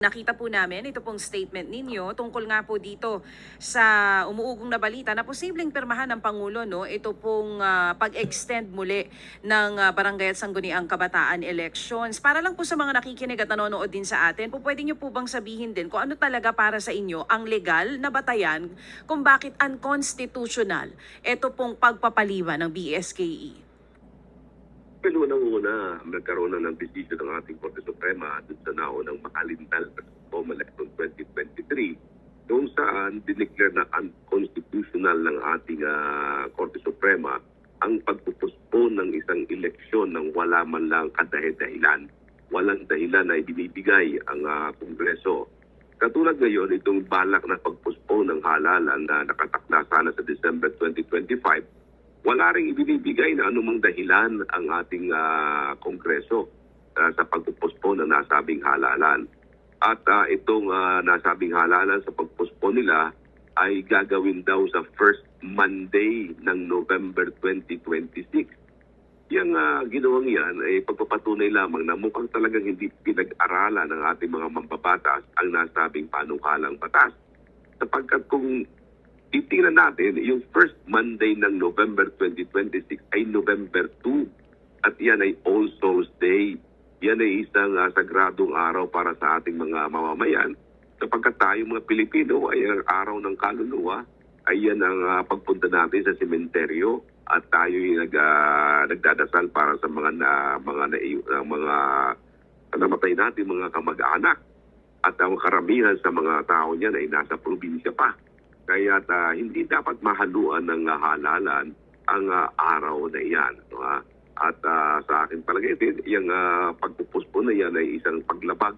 Nakita po namin ito pong statement ninyo tungkol nga po dito sa umuugong na balita na posibleng pirmahan ng Pangulo no ito pong ah, pag-extend muli ng ah, Barangay at Sangguniang Kabataan elections. Para lang po sa mga nakikinig at nanonood din sa atin, po pwede niyo po bang sabihin din kung ano talaga para sa inyo ang legal na batayan kung bakit unconstitutional ito pong pagpapaliwan ng BSKE? Pero unang-una, nagkaroon na ng desisyon ng ating Korte Suprema dun sa naunang saan dineclare na unconstitutional ng ating ah, Korte Suprema ang pagpupuspon ng isang eleksyon ng wala man lang kadahilan. Walang dahilan na ibinibigay ang ah, Kongreso. Katulad ngayon, itong balak na pagpuspon ng halalan na nakatakda sana sa December 2025 wala ring ibinibigay na anumang dahilan ang ating ah, Kongreso ah, sa pagpupuspon ng nasabing halalan. At ah, itong ah, nasabing halalan sa pagpuspon nila ay gagawin daw sa first Monday ng November 2026. Yung uh, ginawang yan ay pagpapatunay lamang na mukhang talagang hindi pinag-aralan ng ating mga mambabatas ang nasabing panukalang batas. Sapagkat kung titingnan natin, yung first Monday ng November 2026 ay November 2. At yan ay All Souls Day. Yan ay isang ah, sagradong araw para sa ating mga mamamayan. Sapagkat tayo mga Pilipino ay ang araw ng kaluluwa ay yan ang ah, pagpunta natin sa sementeryo at tayo ay nag, ah, nagdadasal para sa mga na, mga na, mga namatay natin mga kamag-anak. At ang karamihan sa mga tao niyan ay nasa probinsya pa. Kaya ah, hindi dapat mahaluan ng ah, halalan ang ah, araw na iyan. No, ah? At ah, sa akin palagay din, yung uh, pagpupuspo na yan ay isang paglabag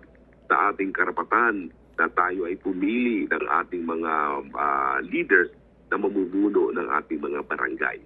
sa ating karapatan na tayo ay pumili ng ating mga ah, leaders na mamumuno ng ating mga barangay.